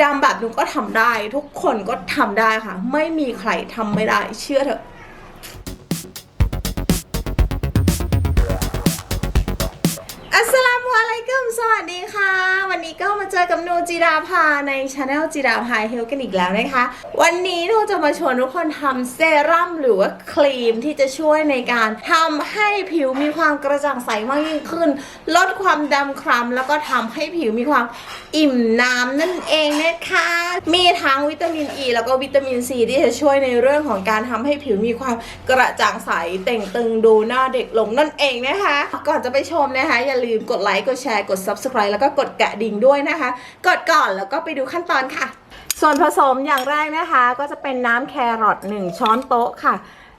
ดำแบบนุก็ทำได้ ทุกคนก็ทำได้ค่ะ ไม่มีใครทำไม่ได้ เชื่อเถอะอัสสลามุอะลัยกุมสวัสดีค่ะ นี้ก็มาเจอกับนูจิดาภาในช anel จิดาภาเฮลกันอีกแล้วนะคะ วันนี้นูจะมาชวนทุกคนทำเซรั่มหรือว่าครีมที่จะช่วยในการทำให้ผิวมีความกระจ่างใสมากยิ่งขึ้น ลดความดำคล้ำแล้วก็ทำให้ผิวมีความอิ่มน้ำนั่นเองนะคะ มีทั้งวิตามินอ e ีแล้วก็วิตามินซีที่จะช่วยในเรื่องของการทำให้ผิวมีความกระจ่างใสเต่งตึงดูหน้าเด็กลงนั่นเองนะคะ ก่อนจะไปชมนะคะ อย่าลืมกดไลค์กดแชร์กด subscribe แล้วก็กดกระดิ่งด้วยนะคะ กดก่อนแล้วก็ไปดูขั้นตอนค่ะ ส่วนผสมอย่างแรกนะคะ ก็จะเป็นน้ำแครอท1ช้อนโต๊ะค่ะ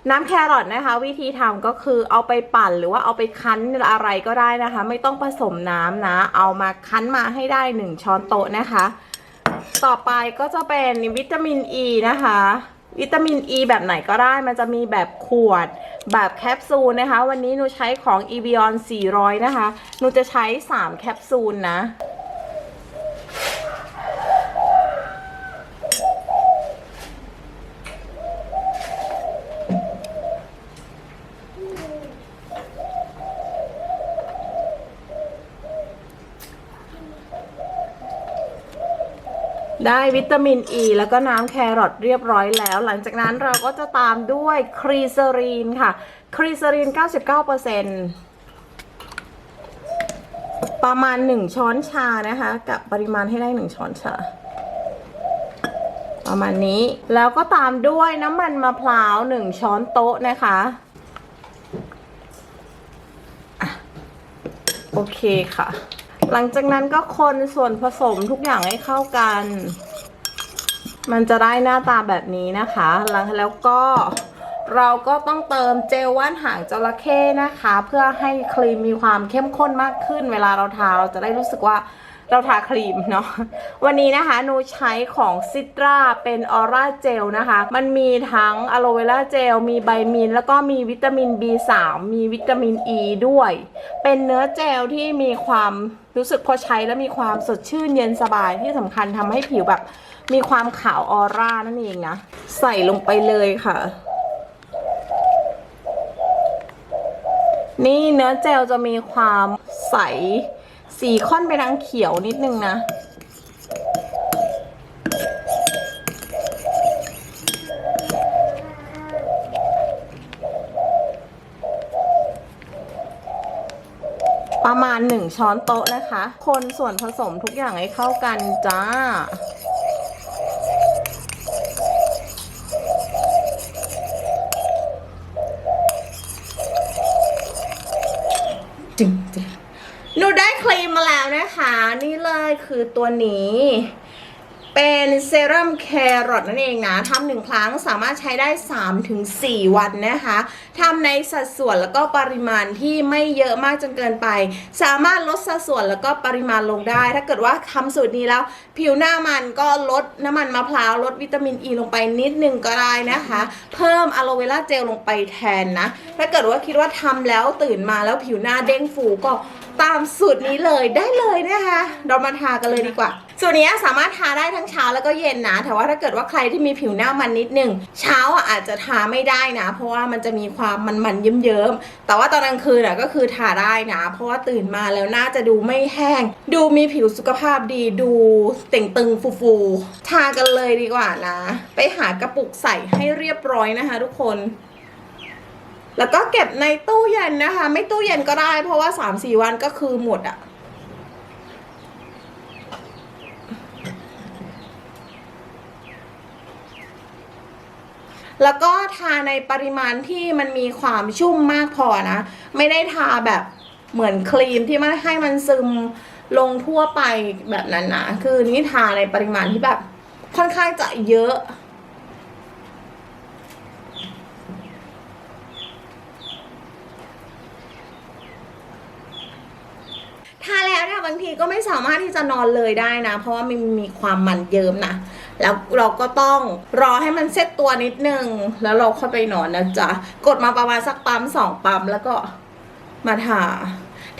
น้ำแครอทนะคะ วิธีทำก็คือเอาไปปั่นหรือว่าเอาไปคั้นอะไรก็ได้นะคะ ไม่ต้องผสมน้ำนะ เอามาคั้นมาให้ได้ 1 ช้อนโต๊ะนะคะ ต่อไปก็จะเป็นวิตามินอ e ีนะคะ วิตามินอ e ีแบบไหนก็ได้มันจะมีแบบขวด แบบแคปซูลนะคะ วันนี้หนูใช้ของ e v i o n 400 นะคะหนูจะใช้ 3 แคปซูลนะ ได้วิตามินอ e ีแล้วก็น้ำแครอทเรียบร้อยแล้ว หลังจากนั้นเราก็จะตามด้วยครีเซอรีนค่ะ ครีเซอรีน 99%ประมาณ 1 ช้อนชานะคะ กับปริมาณให้ได้ 1 ช้อนชา ประมาณนี้แล้วก็ตามด้วยน้ำมันมะพร้าว 1 ช้อนโต๊ะนะคะอะโอเคค่ะ หลังจากนั้นก็คนส่วนผสมทุกอย่างให้เข้ากัน มันจะได้หน้าตาแบบนี้นะคะ หลังแล้วก็เราก็ต้องเติมเจลว่านหางจระเข้นะคะ เพื่อให้ครีมมีความเข้มข้นมากขึ้น เวลาเราทาเราจะได้รู้สึกว่า เราทาครีมเนาะวันนี้นะคะหนูใช้ของซิตราเป็นออร่าเจลนะคะ มันมีทั้งอะโลเวราเจล มีไบมิน แล้วก็มีวิตามิน B3 มีวิตามิน E ด้วย เป็นเนื้อเจลที่มีความรู้สึกพอใช้แล้วมีความสดชื่นเย็นสบายที่สำคัญทำให้ผิวแบบ มีความขาวออร่านั่นเองนะ ใส่ลงไปเลยค่ะนี่เนื้อเจลจะมีความใส สีค่อนไปทางเขียวนิดนึงนะ ประมาณ1ช้อนโต๊ะนะคะ คนส่วนผสมทุกอย่างให้เข้ากันจ้าจริงจริง หนูได้ครีมมาแล้วนะคะ นี่เลยคือตัวนี้ เป็นเซรั่มแครอทนั่นเองนะทำหนึ่งครั้งสามารถใช้ได้ 3-4 วันนะคะทำในสัดส่วนแล้วก็ปริมาณที่ไม่เยอะมากจนเกินไป สามารถลดสัดส่วนแล้วก็ปริมาณลงได้ ถ้าเกิดว่าทำสูตรนี้แล้ว ผิวหน้ามันก็ลดน้ำมันมะพร้าวลดวิตามินอ e ีลงไปนิดนึงก็ได้นะคะ เพิ่มอะโลเวราเจลลงไปแทนนะ ถ้าเกิดว่าคิดว่าทำแล้วตื่นมาแล้วผิวหน้าเด้งฟูก็ตามสูตรนี้เลยได้เลยนะคะ เรามาทากันเลยดีกว่า ส่วนนี้สามารถทาได้ทั้งเช้าแล้วก็เย็นนะ แต่ว่าถ้าเกิดว่าใครที่มีผิวหน้ามันนิดนึงเช้าอะอาจจะทาไม่ได้นะ เพราะว่ามันจะมีความมันๆเยิ้มๆ แต่ว่าตอนกลางคืนอะก็คือทาได้นะ เพราะว่าตื่นมาแล้วน่าจะดูไม่แห้ง ดูมีผิวสุขภาพดี ดูเต่งตึงฟูๆ ทากันเลยดีกว่านะ ไปหากระปุกใส่ให้เรียบร้อยนะคะทุกคนแล้วก็เก็บในตู้เย็นนะคะ ไม่ตู้เย็นก็ได้ เพราะว่า 3-4 วันก็คือหมดอะ แล้วก็ทาในปริมาณที่มันมีความชุ่มมากพอนะ ไม่ได้ทาแบบเหมือนครีมที่มันให้มันซึมลงทั่วไปแบบนั้นนะ คือนี่ทาในปริมาณที่แบบค่อนข้างจะเยอะ ทาแล้วเนี่ย บางทีก็ไม่สามารถที่จะนอนเลยได้นะ เพราะว่ามันมีความมันเยิ้มนะ แล้วเราก็ต้องรอให้มันเซ็ตตัวนิดนึง แล้วเราค่อยไปนอนนะจ๊ะ กดมาประมาณสักปั๊มสองปั๊มแล้วก็มาทา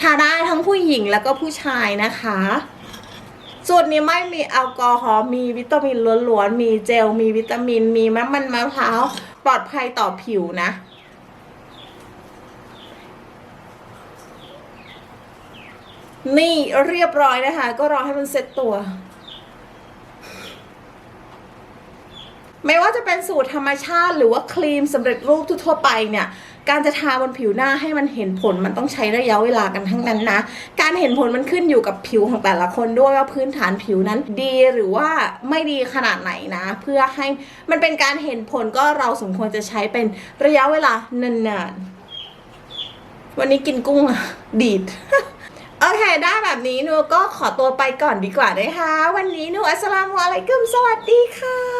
ทาได้ทั้งผู้หญิงแล้วก็ผู้ชายนะคะสูตรนี้ไม่มีแอลกอฮอล์มีวิตามินล้วนๆ มีเจล มีวิตามิน มีน้ำมันมะพร้าว ปลอดภัยต่อผิวนะ นี่เรียบร้อยนะคะ ก็รอให้มันเซ็ตตัว ไม่ว่าจะเป็นสูตรธรรมชาติหรือว่าครีมสำเร็จรูปทั่วไปเนี่ยการจะทาบนผิวหน้าให้มันเห็นผลมันต้องใช้ระยะเวลากันทั้งนั้นนะ การเห็นผลมันขึ้นอยู่กับผิวของแต่ละคนด้วยว่าพื้นฐานผิวนั้นดีหรือว่าไม่ดีขนาดไหนนะ เพื่อให้มันเป็นการเห็นผลก็เราสมควรจะใช้เป็นระยะเวลานานๆวันนี้กินกุ้งอะดีด โอเคได้แบบนี้หนูก็ขอตัวไปก่อนดีกว่านะคะ วันนี้หนูอัสสลามุอะลัยกุมสวัสดีค่ะ